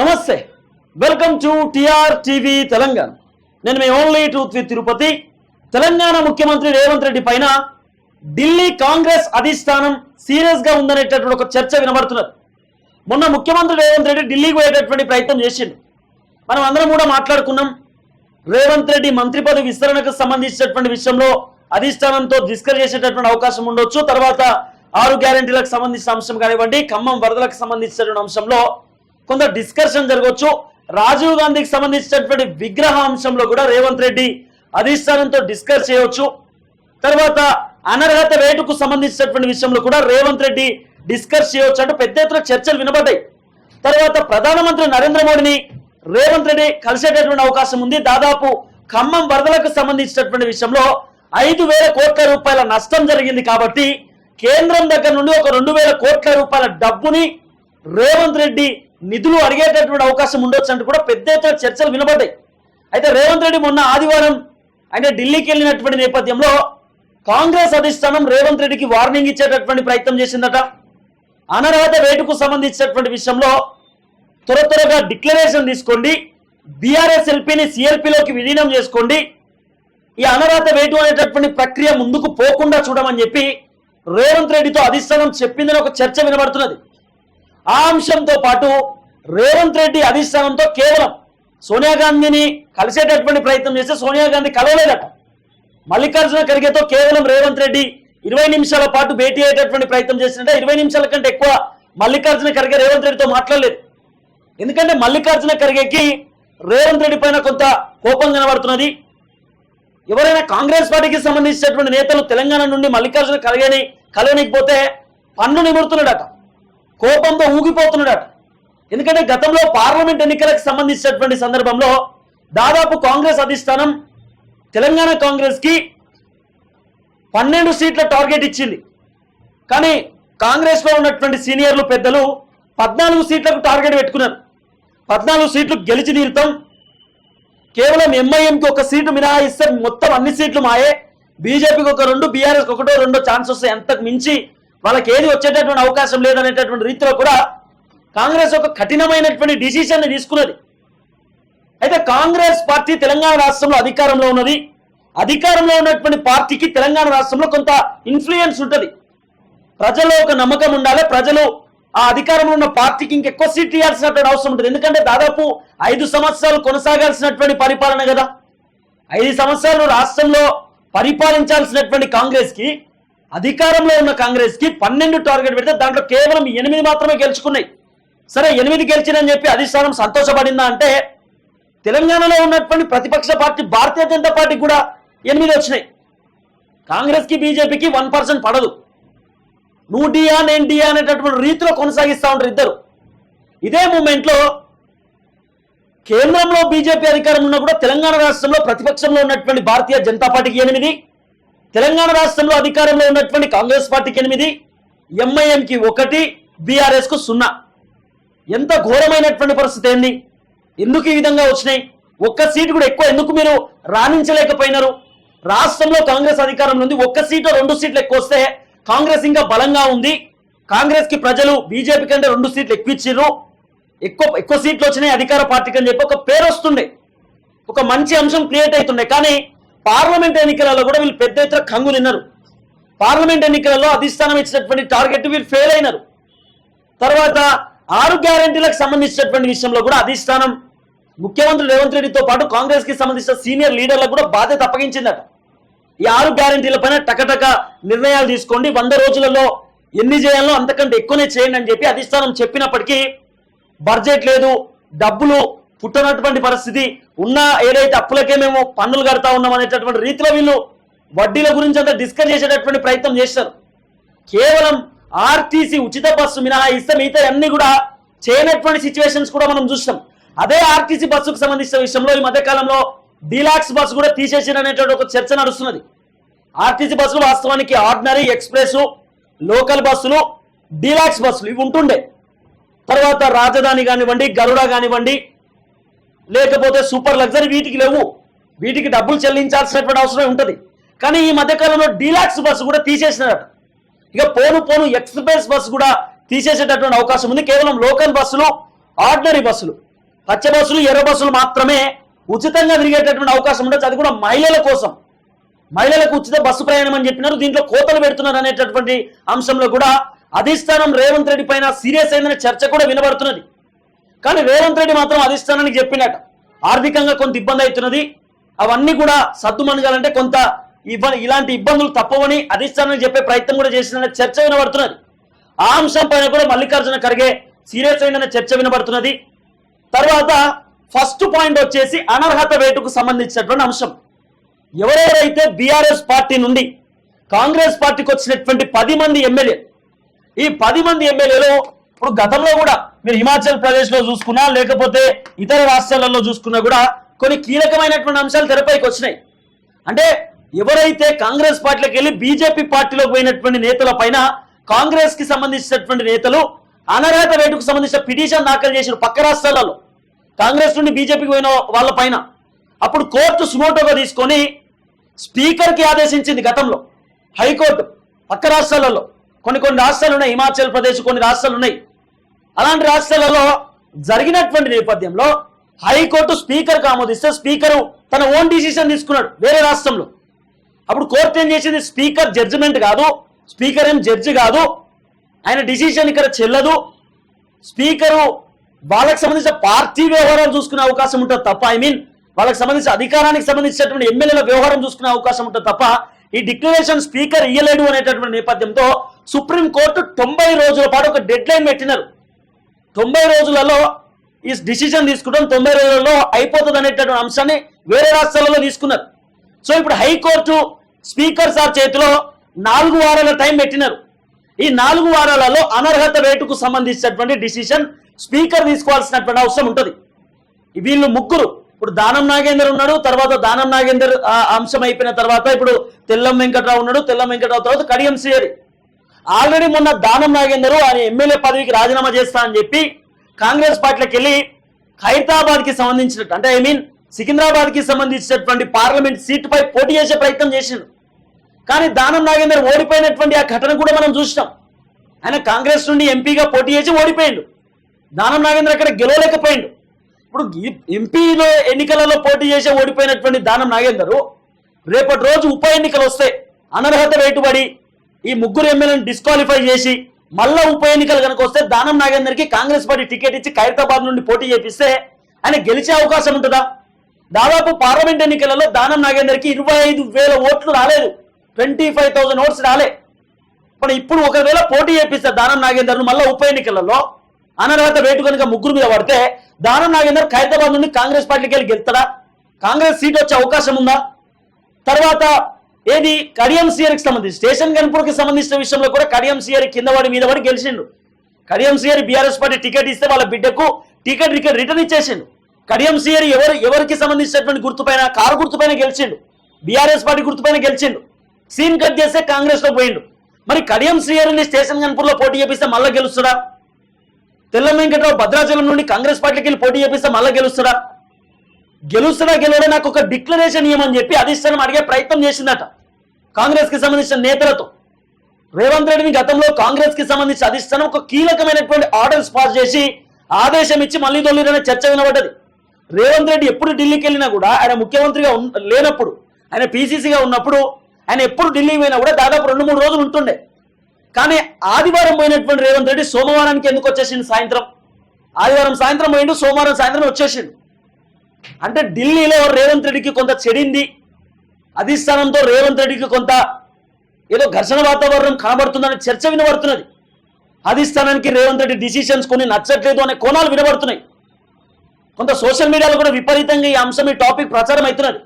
నమస్తే. Welcome to TR TV Telangana. నేను మీ only truth with Tirupati. Telangana ముఖ్యమంత్రి రేవంత్ రెడ్డి పైన ఢిల్లీ కాంగ్రెస్ అధిష్టానం సీరియస్గా ఉందనేటటువంటి ఒక చర్చ వినబడుతున్నది. మొన్న ముఖ్యమంత్రి రేవంత్ రెడ్డి ఢిల్లీకి పోయేటటువంటి ప్రయత్నం చేసిండు. మనం అందరం కూడా మాట్లాడుకున్నాం. రేవంత్ రెడ్డి మంత్రి పదవి విస్తరణకు సంబంధించినటువంటి విషయంలో అధిష్టానంతో డిస్కస్ చేసేటటువంటి అవకాశం ఉండొచ్చు. తర్వాత ఆరు గ్యారెంటీలకు సంబంధించిన అంశం కానివ్వండి ఖమ్మం వరదలకు సంబంధించినటువంటి అంశంలో కొంత డిస్కషన్ జరగవచ్చు. రాజీవ్ గాంధీకి సంబంధించినటువంటి విగ్రహ అంశంలో కూడా రేవంత్ రెడ్డి అధిష్టానంతో డిస్కస్ చేయవచ్చు. తర్వాత అనర్హత రేటుకు సంబంధించినటువంటి విషయంలో కూడా రేవంత్ రెడ్డి డిస్కస్ చేయవచ్చు అంటూ పెద్ద ఎత్తున చర్చలు వినబడ్డాయి. తర్వాత ప్రధానమంత్రి నరేంద్ర మోడీని రేవంత్ రెడ్డి కలిసేటటువంటి అవకాశం ఉంది. దాదాపు ఖమ్మం వరదలకు సంబంధించినటువంటి విషయంలో ఐదు వేల కోట్ల రూపాయల నష్టం జరిగింది కాబట్టి కేంద్రం దగ్గర నుండి ఒక రెండు వేల కోట్ల రూపాయల డబ్బుని రేవంత్ రెడ్డి నిధులు అడిగేటటువంటి అవకాశం ఉండొచ్చు అంటూ కూడా పెద్ద ఎత్తున చర్చలు వినబడ్డాయి. అయితే రేవంత్ రెడ్డి మొన్న ఆదివారం అంటే ఢిల్లీకి వెళ్ళినటువంటి నేపథ్యంలో కాంగ్రెస్ అధిష్టానం రేవంత్ రెడ్డికి వార్నింగ్ ఇచ్చేటటువంటి ప్రయత్నం చేసిందట. అనర్హత వేటుకు సంబంధించినటువంటి విషయంలో త్వర త్వరగా డిక్లరేషన్ తీసుకోండి. బీఆర్ఎస్ ఎల్పీని సిఎల్పీలోకి విలీనం చేసుకోండి. ఈ అనర్హత వేటు అనేటటువంటి ప్రక్రియ ముందుకు పోకుండా చూడమని చెప్పి రేవంత్ రెడ్డితో అధిష్టానం చెప్పిందని ఒక చర్చ వినబడుతున్నది. ఆ అంశంతో పాటు రేవంత్ రెడ్డి అధిష్టానంతో కేవలం సోనియా గాంధీని కలిసేటటువంటి ప్రయత్నం చేస్తే సోనియా గాంధీ కలవలేదట. మల్లికార్జున ఖర్గేతో కేవలం రేవంత్ రెడ్డి ఇరవై నిమిషాల పాటు భేటీ అయ్యేటటువంటి ప్రయత్నం చేసినట్టే ఇరవై నిమిషాల కంటే ఎక్కువ మల్లికార్జున ఖర్గే రేవంత్ రెడ్డితో మాట్లాడలేదు. ఎందుకంటే మల్లికార్జున ఖర్గేకి రేవంత్ రెడ్డి పైన కొంత కోపం కనబడుతున్నది. ఎవరైనా కాంగ్రెస్ పార్టీకి సంబంధించినటువంటి నేతలు తెలంగాణ నుండి మల్లికార్జున ఖర్గేని కలవనికపోతే పన్ను నిమురుతున్నాడట కోపంతో ఊగిపోతున్నాడట ఎందుకంటే గతంలో పార్లమెంట్ ఎన్నికలకు సంబంధించినటువంటి సందర్భంలో దాదాపు కాంగ్రెస్ అధిష్టానం తెలంగాణ కాంగ్రెస్కి పన్నెండు సీట్ల టార్గెట్ ఇచ్చింది. కానీ కాంగ్రెస్లో ఉన్నటువంటి సీనియర్లు పెద్దలు పద్నాలుగు సీట్లకు టార్గెట్ పెట్టుకున్నారు. పద్నాలుగు సీట్లు గెలిచి తీరుతాం కేవలం ఎంఐఎంకి ఒక సీటు మినహాయిస్తే మొత్తం అన్ని సీట్లు మాయే. బీజేపీకి ఒక రెండు బీఆర్ఎస్కి ఒకటో రెండో ఛాన్స్ వస్తాయి అంతకు మించి వాళ్ళకి ఏది వచ్చేటటువంటి అవకాశం లేదనేటటువంటి రీతిలో కూడా కాంగ్రెస్ ఒక కఠినమైనటువంటి డిసిషన్ తీసుకున్నది. అయితే కాంగ్రెస్ పార్టీ తెలంగాణ రాష్ట్రంలో అధికారంలో ఉన్నది. అధికారంలో ఉన్నటువంటి పార్టీకి తెలంగాణ రాష్ట్రంలో కొంత ఇన్ఫ్లుయెన్స్ ఉంటుంది. ప్రజల్లో ఒక నమ్మకం ఉండాలి. ప్రజలు ఆ అధికారంలో ఉన్న పార్టీకి ఇంకెక్కువ సీట్లు ఇవ్వాల్సినటువంటి అవసరం ఉంటుంది. ఎందుకంటే దాదాపు ఐదు సంవత్సరాలు కొనసాగాల్సినటువంటి పరిపాలన కదా. ఐదు సంవత్సరాలు రాష్ట్రంలో పరిపాలించాల్సినటువంటి కాంగ్రెస్కి అధికారంలో ఉన్న కాంగ్రెస్కి పన్నెండు టార్గెట్ పెడితే దాంట్లో కేవలం ఎనిమిది మాత్రమే గెలుచుకున్నాయి. సరే ఎనిమిది గెలిచినని చెప్పి అధిష్టానం సంతోషపడిందా అంటే తెలంగాణలో ఉన్నటువంటి ప్రతిపక్ష పార్టీ భారతీయ జనతా పార్టీకి కూడా ఎనిమిది వచ్చినాయి. కాంగ్రెస్కి బీజేపీకి వన్ పర్సెంట్ పడదు. నువ్వు డియా నేను డియా అనేటటువంటి రీతిలో కొనసాగిస్తూ ఉంటారు ఇద్దరు. ఇదే మూమెంట్లో కేంద్రంలో బీజేపీ అధికారం ఉన్నా కూడా తెలంగాణ రాష్ట్రంలో ప్రతిపక్షంలో ఉన్నటువంటి భారతీయ జనతా పార్టీకి ఎనిమిది తెలంగాణ రాష్ట్రంలో అధికారంలో ఉన్నటువంటి కాంగ్రెస్ పార్టీకి ఎనిమిది ఎంఐఎంకి ఒకటి బీఆర్ఎస్కు సున్నా. ఎంత ఘోరమైనటువంటి పరిస్థితి ఏంది? ఎందుకు ఈ విధంగా వచ్చినాయి? ఒక్క సీటు కూడా ఎక్కువ ఎందుకు మీరు రాణించలేకపోయినారు? రాష్ట్రంలో కాంగ్రెస్ అధికారంలో ఉంది. ఒక్క సీటు రెండు సీట్లు ఎక్కువ వస్తే కాంగ్రెస్ ఇంకా బలంగా ఉంది. కాంగ్రెస్కి ప్రజలు బీజేపీ కంటే రెండు సీట్లు ఎక్కువ ఇచ్చిర్రు. ఎక్కువ ఎక్కువ సీట్లు వచ్చినాయి అధికార పార్టీకి అని చెప్పి ఒక పేరు వస్తుండే. ఒక మంచి అంశం క్రియేట్ అవుతుండే. కానీ పార్లమెంట్ ఎన్నికలలో కూడా వీళ్ళు పెద్ద ఎత్తున కంగు నిన్నారు పార్లమెంట్ ఎన్నికలలో అధిష్టానం ఇచ్చినటువంటి టార్గెట్ వీళ్ళు ఫెయిల్ అయినారు. తర్వాత ఆరు గ్యారెంటీలకు సంబంధించినటువంటి విషయంలో కూడా అధిష్టానం ముఖ్యమంత్రి రేవంత్ రెడ్డితో పాటు కాంగ్రెస్కి సంబంధించిన సీనియర్ లీడర్లకు కూడా బాధ్యత అప్పగించిందట. ఈ ఆరు గ్యారెంటీల పైన టకటక నిర్ణయాలు తీసుకోండి. వంద రోజులలో ఎన్ని చేయాలో అంతకంటే ఎక్కువనే చేయండి అని చెప్పి అధిష్టానం చెప్పినప్పటికీ బడ్జెట్ లేదు డబ్బులు పుట్టనటువంటి పరిస్థితి ఉన్న ఏదైతే అప్పులకే మేము పన్నులు కడతా ఉన్నాం అనేటటువంటి రీతిలో వీళ్ళు వడ్డీల గురించి అంతా డిస్కస్ చేసేటటువంటి ప్రయత్నం చేశారు కేవలం ఆర్టీసీ ఉచిత బస్సు మినహాయిస్తే మిగతా అన్ని కూడా చేయనటువంటి సిచ్యువేషన్స్ కూడా మనం చూస్తాం అదే ఆర్టీసీ బస్సుకు సంబంధించిన విషయంలో ఈ మధ్య కాలంలో డీలాక్స్ బస్సు కూడా తీసేసిననేటువంటి ఒక చర్చ నడుస్తున్నది. ఆర్టీసీ బస్సులు వాస్తవానికి ఆర్డినరీ ఎక్స్ప్రెస్ లోకల్ బస్సులు డీలాక్స్ బస్సులు ఇవి ఉంటుండే. తర్వాత రాజధాని కానివ్వండి గరుడ కానివ్వండి లేకపోతే సూపర్ లగ్జరీ వీటికి లేవు. వీటికి డబ్బులు చెల్లించాల్సినటువంటి అవసరం ఉంటుంది. కానీ ఈ మధ్యకాలంలో డీలాక్స్ బస్సు కూడా తీసేసినారట. ఇక పోను పోను ఎక్స్ప్రెస్ బస్సు కూడా తీసేసేటటువంటి అవకాశం ఉంది. కేవలం లోకల్ బస్సులు ఆర్డినరీ బస్సులు పచ్చ బస్సులు ఎర్ర బస్సులు మాత్రమే ఉచితంగా తిరిగేటటువంటి అవకాశం ఉండొచ్చు. అది కూడా మహిళల కోసం. మహిళలకు ఉచిత బస్సు ప్రయాణం అని చెప్పినారు. దీంట్లో కోతలు పెడుతున్నారు అనేటటువంటి అంశంలో కూడా అధిష్టానం రేవంత్ రెడ్డి పైన సీరియస్ అయిందనే చర్చ కూడా వినబడుతున్నది. కానీ రేవంత్ రెడ్డి మాత్రం అధిష్టానానికి చెప్పినట ఆర్థికంగా కొంత ఇబ్బంది అవుతున్నది. అవన్నీ కూడా సద్దుమణగాలంటే కొంత ఇలాంటి ఇబ్బందులు తప్పవని అధిష్టానం చెప్పే ప్రయత్నం కూడా చేసిన చర్చ వినబడుతున్నది. ఆ అంశం పైన కూడా మల్లికార్జున ఖర్గే సీరియస్ అయిందనే చర్చ వినబడుతున్నది. తర్వాత ఫస్ట్ పాయింట్ వచ్చేసి అనర్హత వేటుకు సంబంధించినటువంటి అంశం. ఎవరెవరైతే బీఆర్ఎస్ పార్టీ నుండి కాంగ్రెస్ పార్టీకి వచ్చినటువంటి పది మంది ఎమ్మెల్యే ఈ పది మంది ఎమ్మెల్యేలు ఇప్పుడు గతంలో కూడా మీరు హిమాచల్ ప్రదేశ్లో చూసుకున్నా లేకపోతే ఇతర రాష్ట్రాలలో చూసుకున్నా కూడా కొన్ని కీలకమైనటువంటి అంశాలు తెరపైకి వచ్చినాయి. అంటే ఎవరైతే కాంగ్రెస్ పార్టీలోకి వెళ్ళి బీజేపీ పార్టీలోకి పోయినటువంటి నేతల పైన కాంగ్రెస్కి సంబంధించినటువంటి నేతలు అనర్హత రేటుకు సంబంధించిన పిటిషన్ దాఖలు చేసిన పక్క రాష్ట్రాలలో. కాంగ్రెస్ నుండి బీజేపీకి పోయిన వాళ్ళ పైన. అప్పుడు కోర్టు సుమోటోగా తీసుకొని స్పీకర్కి ఆదేశించింది గతంలో. హైకోర్టు పక్క రాష్ట్రాలలో. కొన్ని కొన్ని రాష్ట్రాలు ఉన్నాయి హిమాచల్ ప్రదేశ్ కొన్ని రాష్ట్రాలు ఉన్నాయి. అలాంటి రాష్ట్రాలలో జరిగినటువంటి నేపథ్యంలో హైకోర్టు స్పీకర్కి ఆమోదిస్తే స్పీకరు తన ఓన్ డిసిషన్ తీసుకున్నాడు వేరే రాష్ట్రంలో. అప్పుడు కోర్టు ఏం చేసింది? స్పీకర్ జడ్జిమెంట్ కాదు స్పీకర్ ఏం జడ్జి కాదు ఆయన డిసిషన్ ఇక్కడ చెల్లదు. స్పీకరు వాళ్ళకి సంబంధించిన పార్టీ వ్యవహారాలు చూసుకునే అవకాశం ఉంటుంది తప్ప ఐ మీన్ వాళ్ళకి సంబంధించిన అధికారానికి సంబంధించినటువంటి ఎమ్మెల్యేల వ్యవహారం చూసుకునే అవకాశం ఉంటుంది తప్ప ఈ డిక్లరేషన్ స్పీకర్ ఇయ్యలేడు అనేటటువంటి నేపథ్యంతో సుప్రీం కోర్టు తొంభై రోజుల పాటు ఒక డెడ్ లైన్ పెట్టినారు. తొంభై రోజులలో ఈ డిసిషన్ తీసుకుంటాం తొంభై రోజులలో అయిపోతుంది అనేటటువంటి అంశాన్ని వేరే రాష్ట్రాలలో తీసుకున్నారు. సో ఇప్పుడు హైకోర్టు స్పీకర్ సార్ చేతిలో నాలుగు వారాల టైం పెట్టినారు. ఈ నాలుగు వారాలలో అనర్హత రేటుకు సంబంధించినటువంటి డిసిషన్ స్పీకర్ తీసుకోవాల్సినటువంటి అవసరం ఉంటుంది. వీళ్ళు ముగ్గురు. ఇప్పుడు దానం నాగేందర్ ఉన్నాడు తర్వాత దానం నాగేందర్ అంశం అయిపోయిన తర్వాత ఇప్పుడు తెల్లం వెంకట్రావు ఉన్నాడు తెల్లం వెంకట్రావు తర్వాత కడియం శ్రీహరి. ఆల్రెడీ మొన్న దానం నాగేందర్ ఆయన ఎమ్మెల్యే పదవికి రాజీనామా చేస్తా అని చెప్పి కాంగ్రెస్ పార్టీలోకి వెళ్ళి హైదరాబాద్కి సంబంధించినట్టు అంటే ఐ మీన్ సికింద్రాబాద్కి సంబంధించినటువంటి పార్లమెంట్ సీటుపై పోటీ చేసే ప్రయత్నం చేసిండు. కానీ దానం నాగేందర్ ఓడిపోయినటువంటి ఆ ఘటన కూడా మనం చూసినాం. ఆయన కాంగ్రెస్ నుండి ఎంపీగా పోటీ చేసి ఓడిపోయిండు. దానం నాగేంద్ర అక్కడ గెలవలేకపోయిండు. ఇప్పుడు ఎంపీలో ఎన్నికలలో పోటీ చేసి ఓడిపోయినటువంటి దానం నాగేందరు రేపటి రోజు ఉప ఎన్నికలు వస్తాయి. అనర్హత వేటుబడి ఈ ముగ్గురు ఎమ్మెల్యేలను డిస్క్వాలిఫై చేసి మళ్ళా ఉప ఎన్నికలు కనుక వస్తే దానం నాగేందర్కి కాంగ్రెస్ పార్టీ టికెట్ ఇచ్చి ఖైరతాబాద్ నుండి పోటీ చేపిస్తే ఆయన గెలిచే అవకాశం ఉంటుందా? దాదాపు పార్లమెంట్ ఎన్నికలలో దానం నాగేందర్కి ఇరవై ఐదు వేల ఓట్లు రాలేదు. ట్వంటీ ఫైవ్ థౌసండ్ ఓట్స్ రాలే. ఇప్పుడు ఇప్పుడు ఒకవేళ పోటీ చేపిస్తారు దానం నాగేందర్ను మళ్ళీ ఉప ఎన్నికలలో అనర్హత వేటు కనుక ముగ్గురు మీద పడితే దానం నాగేందర్ ఖైరతాబాద్ నుండి కాంగ్రెస్ పార్టీకి వెళ్ళి గెలుతాడా కాంగ్రెస్ సీట్ వచ్చే అవకాశం ఉందా? తర్వాత ఏది? కడియం సిఆర్కి సంబంధించి స్టేషన్ గన్పూర్కి సంబంధించిన విషయంలో కూడా కడియం సిఆర్ కింద వాడి మీద వాడి గెలిచిండు. Kadiyam CR BRS party ticket ఇస్తే వాళ్ళ బిడ్డకు టికెట్ టికెట్ రిటర్న్ ఇచ్చేసిండు. కడియం సీఆర్ ఎవరు ఎవరికి సంబంధించినటువంటి గుర్తుపైన కారు గుర్తుపైన గెలిచిండు. బీఆర్ఎస్ పార్టీ గుర్తుపైన గెలిచిండు. సీన్ కట్ చేస్తే కాంగ్రెస్లో పోయిండు. మరి కడియం శ్రీహరిని స్టేషన్ గన్పూర్లో పోటీ చేపిస్తే మళ్ళా గెలుస్తాడా? తెల్ల వెంకటరావు భద్రాచలం నుండి కాంగ్రెస్ పార్టీకి వెళ్ళి పోటీ చేపిస్తే మళ్ళా గెలుస్తాడా? గెలుస్తాడా గెలవడా నాకు ఒక డిక్లరేషన్ ఇవ్వమని చెప్పి అధిష్టానం అడిగే ప్రయత్నం చేసిందట. కాంగ్రెస్కి సంబంధించిన నేతలతో. రేవంత్ రెడ్డిని గతంలో కాంగ్రెస్కి సంబంధించిన అధిష్టానం ఒక కీలకమైనటువంటి ఆర్డర్స్ పాస్ చేసి ఆదేశం ఇచ్చి మళ్ళీ తొలిరనే చర్చ వినబడ్డది. రేవంత్ రెడ్డి ఎప్పుడు ఢిల్లీకి వెళ్ళినా కూడా ఆయన ముఖ్యమంత్రిగా లేనప్పుడు ఆయన పీసీసీగా ఉన్నప్పుడు ఆయన ఎప్పుడు ఢిల్లీ పోయినా కూడా దాదాపు రెండు మూడు రోజులు ఉంటుండే. కానీ ఆదివారం పోయినటువంటి రేవంత్ రెడ్డి సోమవారానికి ఎందుకు వచ్చేసిండు సాయంత్రం? ఆదివారం సాయంత్రం పోయిండు సోమవారం సాయంత్రం వచ్చేసిండు. అంటే ఢిల్లీలో రేవంత్ రెడ్డికి కొంత చెడింది. అధిష్టానంతో రేవంత్ రెడ్డికి కొంత ఏదో ఘర్షణ వాతావరణం కనబడుతుందనే చర్చ వినబడుతున్నది. అధిష్టానానికి రేవంత్ రెడ్డి డిసిషన్స్ కొన్ని నచ్చట్లేదు అనే కోణాలు వినబడుతున్నాయి. కొంత సోషల్ మీడియాలో కూడా విపరీతంగా ఈ అంశం ఈ టాపిక్ ప్రచారం అవుతున్నది.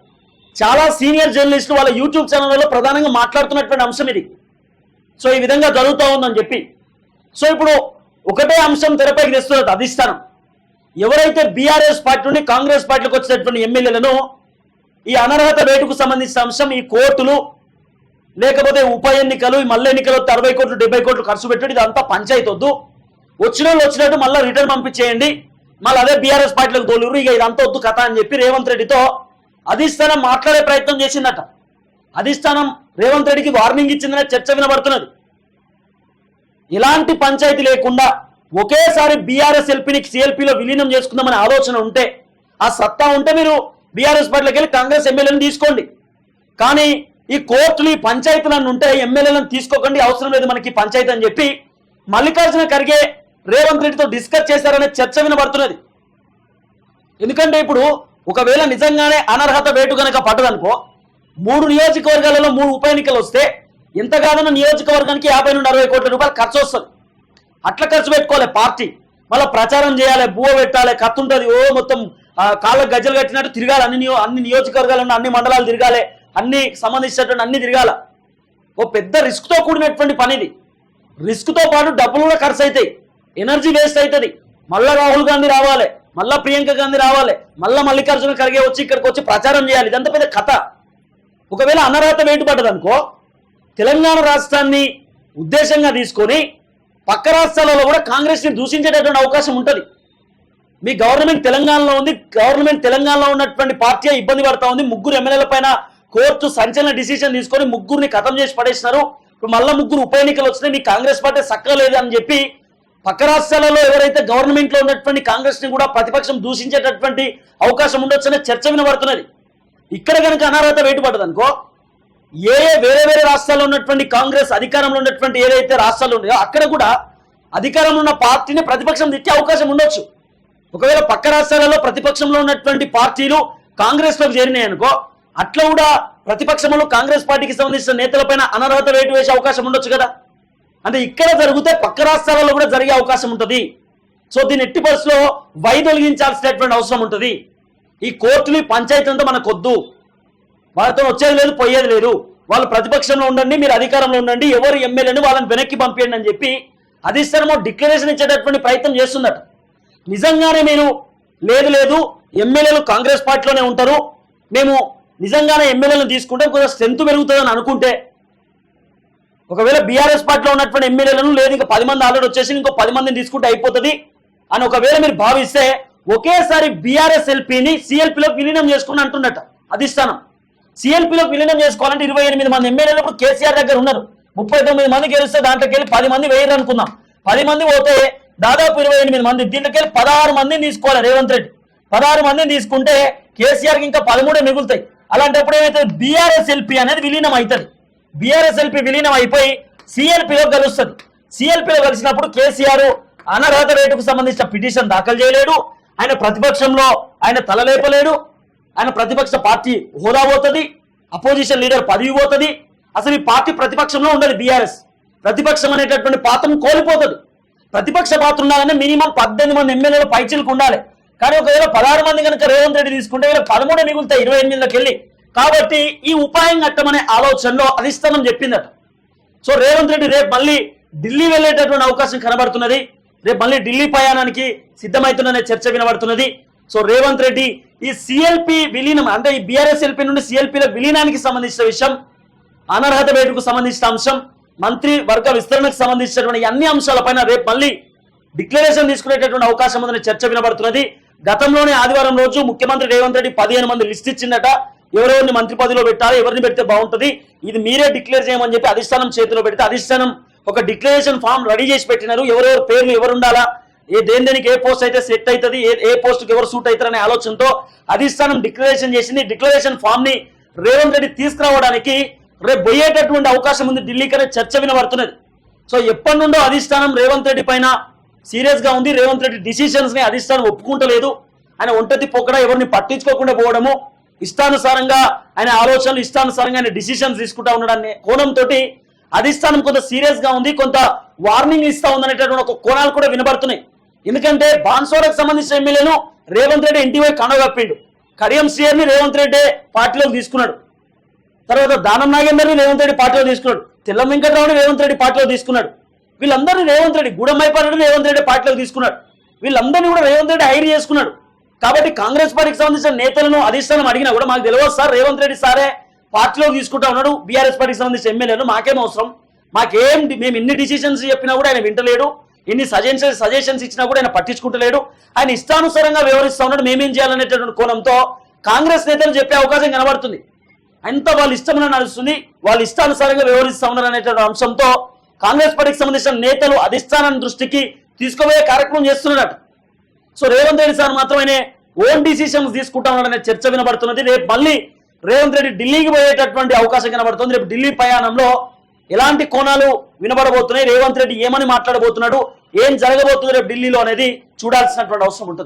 చాలా సీనియర్ జర్నలిస్టులు వాళ్ళ యూట్యూబ్ ఛానల్లో ప్రధానంగా మాట్లాడుతున్నటువంటి అంశం ఇది. సో ఈ విధంగా జరుగుతూ ఉందని చెప్పి. సో ఇప్పుడు ఒకటే అంశం తెరపైకి తెస్తున్నది అధిష్టానం. ఎవరైతే బీఆర్ఎస్ పార్టీ నుండి కాంగ్రెస్ పార్టీకి వచ్చినటువంటి ఎమ్మెల్యేలను ఈ అనర్హత రేటుకు సంబంధించిన అంశం ఈ కోర్టులు లేకపోతే ఉప ఎన్నికలు ఈ మళ్ళీ ఎన్నికలు అరవై కోట్లు డెబ్బై కోట్లు ఖర్చు పెట్టడం ఇదంతా పంచాయతీ వద్దు. వచ్చిన వాళ్ళు వచ్చినట్టు మళ్ళీ రిటర్న్ పంపించేయండి. మళ్ళీ అదే బీఆర్ఎస్ పార్టీలకు తోలురు ఇక ఇదంతా వద్దు కథ అని చెప్పి రేవంత్ రెడ్డితో అధిష్టానం మాట్లాడే ప్రయత్నం చేసిందట. అధిష్టానం రేవంత్ రెడ్డికి వార్నింగ్ ఇచ్చిందనే చర్చ వినబడుతున్నది. ఇలాంటి పంచాయతీ లేకుండా ఒకేసారి బీఆర్ఎస్ ఎల్పీని సిఎల్పీలో విలీనం చేసుకుందామనే ఆలోచన ఉంటే ఆ సత్తా ఉంటే మీరు బీఆర్ఎస్ పార్టీలోకి వెళ్ళి కాంగ్రెస్ ఎమ్మెల్యేలను తీసుకోండి. కానీ ఈ కోర్టులు ఈ పంచాయతీలను ఉంటే ఎమ్మెల్యేలను తీసుకోకండి అవసరం లేదు మనకి పంచాయతీ అని చెప్పి మల్లికార్జున ఖర్గే రేవంత్ రెడ్డితో డిస్కస్ చేశారనే చర్చ వినబడుతున్నది. ఎందుకంటే ఇప్పుడు ఒకవేళ నిజంగానే అనర్హత వేటు కనుక పడ్డదనుకో మూడు నియోజకవర్గాలలో మూడు ఉప ఎన్నికలు వస్తే ఎంతగానో నియోజకవర్గానికి యాభై నుండి అరవై కోట్ల రూపాయలు ఖర్చు వస్తుంది. అట్లా ఖర్చు పెట్టుకోవాలి పార్టీ. మళ్ళీ ప్రచారం చేయాలి బువ పెట్టాలి కత్తుంటుంది ఓ మొత్తం కాళ్ళకు గజ్జలు కట్టినట్టు తిరగాలి అన్ని నియో అన్ని నియోజకవర్గాలు అన్ని మండలాలు తిరగాలి అన్ని సంబంధించినటువంటి అన్ని తిరగాల. ఓ పెద్ద రిస్క్తో కూడినటువంటి పని ఇది రిస్క్తో పాటు డబ్బులు కూడా ఖర్చు అవుతాయి ఎనర్జీ వేస్ట్ అవుతుంది మళ్ళా రాహుల్ గాంధీ రావాలి మళ్ళా ప్రియాంక గాంధీ రావాలి మళ్ళా మల్లికార్జున ఖర్గే వచ్చి ఇక్కడికి వచ్చి ప్రచారం చేయాలి. ఇదంతా పెద్ద కథ. ఒకవేళ అనర్హత వేటు పడ్డదనుకో తెలంగాణ రాష్ట్రాన్ని ఉద్దేశంగా తీసుకొని పక్క రాష్ట్రాలలో కూడా కాంగ్రెస్ని దూషించేటటువంటి అవకాశం ఉంటుంది. మీ గవర్నమెంట్ తెలంగాణలో ఉంది గవర్నమెంట్ తెలంగాణలో ఉన్నటువంటి పార్టీ ఇబ్బంది పడతా ఉంది. ముగ్గురు ఎమ్మెల్యేల పైన కోర్టు సంచలన డిసిషన్ తీసుకొని ముగ్గురిని ఖతం చేసి పడేసినారు. ఇప్పుడు మళ్ళా ముగ్గురు ఉప ఎన్నికలు వచ్చినాయి మీ కాంగ్రెస్ పార్టీ సక్కలేదు అని చెప్పి పక్క రాష్ట్రాలలో ఎవరైతే గవర్నమెంట్లో ఉన్నటువంటి కాంగ్రెస్ని కూడా ప్రతిపక్షం దూషించేటటువంటి అవకాశం ఉండొచ్చనే చర్చ వినబడుతున్నది. ఇక్కడ కనుక అనర్హత వేటు పడ్డదనుకో ఏ ఏ వేరే వేరే రాష్ట్రాల్లో ఉన్నటువంటి కాంగ్రెస్ అధికారంలో ఉన్నటువంటి ఏదైతే రాష్ట్రాలు ఉన్నాయో అక్కడ కూడా అధికారంలో ఉన్న పార్టీని ప్రతిపక్షం తిట్టే అవకాశం ఉండొచ్చు. ఒకవేళ పక్క రాష్ట్రాలలో ప్రతిపక్షంలో ఉన్నటువంటి పార్టీలు కాంగ్రెస్లోకి అట్లా కూడా ప్రతిపక్షంలో కాంగ్రెస్ పార్టీకి సంబంధించిన నేతలపైన అనర్హత వేటు వేసే అవకాశం ఉండొచ్చు కదా. అంటే ఇక్కడ జరిగితే పక్క రాష్ట్రాలలో కూడా జరిగే అవకాశం ఉంటుంది. సో దీని ఎట్టి పరిస్థితిలో వైదొలిగించాల్సినటువంటి అవసరం ఉంటుంది. ఈ కోర్టుని పంచాయతీలతో మనకు వద్దు. వాళ్ళతో వచ్చేది లేదు పోయేది లేదు. వాళ్ళు ప్రతిపక్షంలో ఉండండి మీరు అధికారంలో ఉండండి ఎవరు ఎమ్మెల్యేని వాళ్ళని వెనక్కి పంపించండి అని చెప్పి అధిష్టానమో డిక్లరేషన్ ఇచ్చేటటువంటి ప్రయత్నం చేస్తుందట నిజంగానే మీరు లేదు లేదు ఎమ్మెల్యేలు కాంగ్రెస్ పార్టీలోనే ఉంటారు. మేము నిజంగానే ఎమ్మెల్యేలను తీసుకుంటే కొంచెం స్ట్రెంత్ పెరుగుతుందని అనుకుంటే ఒకవేళ బీఆర్ఎస్ పార్టీలో ఉన్నటువంటి ఎమ్మెల్యేలను లేదు ఇంకా పది మంది ఆల్రెడీ వచ్చేసి ఇంకో పది మందిని తీసుకుంటే అయిపోతుంది అని ఒకవేళ మీరు భావిస్తే ఒకేసారి బీఆర్ఎస్ ఎల్పీని సిఎల్పీలోకి విలీనం చేసుకుని అంటున్నట్ట అధిష్టానం. సిఎల్పీలోకి విలీనం చేసుకోవాలంటే ఇరవై ఎనిమిది మంది ఎమ్మెల్యేలు ఇప్పుడు కేసీఆర్ దగ్గర ఉన్నారు. ముప్పై తొమ్మిది మంది గెలిస్తే దాంట్లోకి వెళ్ళి పది మంది వేయరు అనుకుందాం. పది మంది పోతే దాదాపు ఇరవై ఎనిమిది మంది దీంట్లోకి వెళ్ళి పదహారు మందిని తీసుకోవాలి రేవంత్ రెడ్డి. పదహారు మందిని తీసుకుంటే కేసీఆర్కి ఇంకా పదమూడే మిగులుతాయి. అలాంటప్పుడు ఏమైతే బీఆర్ఎస్ ఎల్పీ అనేది విలీనం అవుతుంది. బీఆర్ఎస్ఎల్పీ విలీనం అయిపోయి సిఎల్పిలో కలుస్తుంది సిఎల్పిలో కలిసినప్పుడు కేసీఆర్ అనర్హత రేటుకు సంబంధించిన పిటిషన్ దాఖలు చేయలేడు. ఆయన ప్రతిపక్షంలో ఆయన తలలేపలేడు ఆయన ప్రతిపక్ష పార్టీ హోదా పోతుంది. అపోజిషన్ లీడర్ పదవి పోతుంది. అసలు ఈ పార్టీ ప్రతిపక్షంలో ఉండదు బీఆర్ఎస్ ప్రతిపక్షం అనేటటువంటి పాత్రను కోల్పోతుంది. ప్రతిపక్ష పాత్ర ఉండాలంటే మినిమం పద్దెనిమిది మంది ఎమ్మెల్యేలు పైచిలకు ఉండాలి. కానీ ఒకవేళ పదహారు మంది కనుక రేవంత్ రెడ్డి తీసుకుంటే వీళ్ళ పదమూడే మిగులుతాయి. ఇరవై ఎనిమిదిలోకి వెళ్ళి కాబట్టి ఈ ఉపాయం కట్టమనే ఆలోచనలో అధిష్టానం చెప్పిందట. సో రేవంత్ రెడ్డి రేపు మళ్ళీ ఢిల్లీ వెళ్ళేటటువంటి అవకాశం కనబడుతున్నది. రేపు మళ్ళీ ఢిల్లీ ప్రయాణానికి సిద్ధమవుతుందనే చర్చ వినబడుతున్నది. సో రేవంత్ రెడ్డి ఈ సిఎల్పి విలీనం అంటే ఈ బీఆర్ఎస్ ఎల్పీ నుండి సిఎల్పిల విలీనానికి సంబంధించిన విషయం అనర్హత వేటుకు సంబంధించిన అంశం మంత్రి వర్గ విస్తరణకు సంబంధించినటువంటి అన్ని అంశాలపైన రేపు మళ్ళీ డిక్లరేషన్ తీసుకునేటటువంటి అవకాశం ఉందని చర్చ వినబడుతున్నది. గతంలోనే ఆదివారం రోజు ముఖ్యమంత్రి రేవంత్ రెడ్డి పదిహేను మంది లిస్ట్ ఇచ్చిందట. ఎవరెవరిని మంత్రి పదవిలో పెట్టాలి ఎవరిని పెడితే బాగుంటుంది ఇది మీరే డిక్లేర్ చేయమని చెప్పి అధిష్టానం చేతిలో పెడితే అధిష్టానం ఒక డిక్లరేషన్ ఫామ్ రెడీ చేసి పెట్టినారు ఎవరెవరు పేర్లు ఎవరు ఉండాలా ఏ దేని దేనికి ఏ పోస్ట్ అయితే సెట్ అవుతుంది ఏ ఏ పోస్ట్కి ఎవరు సూట్ అవుతారనే ఆలోచనతో అధిష్టానం డిక్లరేషన్ చేసింది డిక్లరేషన్ ఫామ్ని రేవంత్ రెడ్డి తీసుకురావడానికి రేపు పోయేటటువంటి అవకాశం ఉంది ఢిల్లీకనే చర్చ వినబడుతున్నది. సో ఎప్పటి నుండో అధిష్టానం రేవంత్ రెడ్డి పైన సీరియస్గా ఉంది రేవంత్ రెడ్డి డిసిషన్స్ని అధిష్టానం ఒప్పుకుంటలేదు ఆయన ఒంటతి పొక్కడ ఎవరిని పట్టించుకోకుండా పోవడము ఇష్టానుసారంగా ఆయన ఆలోచనలు ఇష్టానుసారంగా ఆయన డిసిషన్స్ తీసుకుంటా ఉండడాన్ని కోణంతో అధిష్టానం కొంత సీరియస్గా ఉంది కొంత వార్నింగ్ ఇస్తా ఉందనేటటువంటి ఒక కోణాలు కూడా వినబడుతున్నాయి. ఎందుకంటే బాన్సోరకు సంబంధించిన ఎమ్మెల్యేను రేవంత్ రెడ్డి ఇంటి పోయి కనగప్పిండు కడియం శ్రీయర్ని రేవంత్ రెడ్డి పార్టీలోకి తీసుకున్నాడు. తర్వాత దానం నాగేందర్ని రేవంత్ రెడ్డి పార్టీలో తీసుకున్నాడు. తెల్లం వెంకటరావుని రేవంత్ రెడ్డి పార్టీలో తీసుకున్నాడు. వీళ్ళందరినీ రేవంత్ రెడ్డి గూడమైపారెడ్డి రేవంత్ రెడ్డి పార్టీలోకి తీసుకున్నాడు. వీళ్ళందరినీ కూడా రేవంత్ రెడ్డి హైర్ చేసుకున్నాడు. కాబట్టి కాంగ్రెస్ పార్టీకి సంబంధించిన నేతలను అధిష్టానం అడిగినా కూడా మాకు తెలియదు సార్. రేవంత్ రెడ్డి సారే పార్టీలో తీసుకుంటా ఉన్నాడు. బీఆర్ఎస్ పార్టీకి సంబంధించిన ఎమ్మెల్యేలు మాకేం అవసరం? మాకేం మేము ఎన్ని డిసిషన్స్ చెప్పినా కూడా ఆయన వింటలేడు. ఎన్ని సజెషన్స్ సజెషన్స్ ఇచ్చినా కూడా ఆయన పట్టించుకుంటలేడు. ఆయన ఇష్టానుసారంగా వ్యవహరిస్తా ఉన్నాడు. మేమేం చేయాలనేటటువంటి కోణంతో కాంగ్రెస్ నేతలు చెప్పే అవకాశం కనబడుతుంది. అంత వాళ్ళ ఇష్టమైన నడుస్తుంది. వాళ్ళు ఇష్టానుసారంగా వ్యవహరిస్తా ఉన్నారు అనేటువంటి అంశంతో కాంగ్రెస్ పార్టీకి సంబంధించిన నేతలు అధిష్టానం దృష్టికి తీసుకోబోయే కార్యక్రమం చేస్తున్నట్టు సో రేవంత్ రెడ్డి సార్ మాత్రం ఆయన ఓన్ డిసిషన్స్ తీసుకుంటా చర్చ వినబడుతున్నది. రేపు మళ్ళీ రేవంత్ రెడ్డి ఢిల్లీకి పోయేటటువంటి అవకాశం కనబడుతుంది. రేపు ఢిల్లీ ప్రయాణంలో ఎలాంటి కోణాలు వినబడబోతున్నాయి? రేవంత్ రెడ్డి ఏమని మాట్లాడబోతున్నాడు? ఏం జరగబోతుంది రేపు ఢిల్లీలో అనేది చూడాల్సినటువంటి అవసరం ఉంటుంది.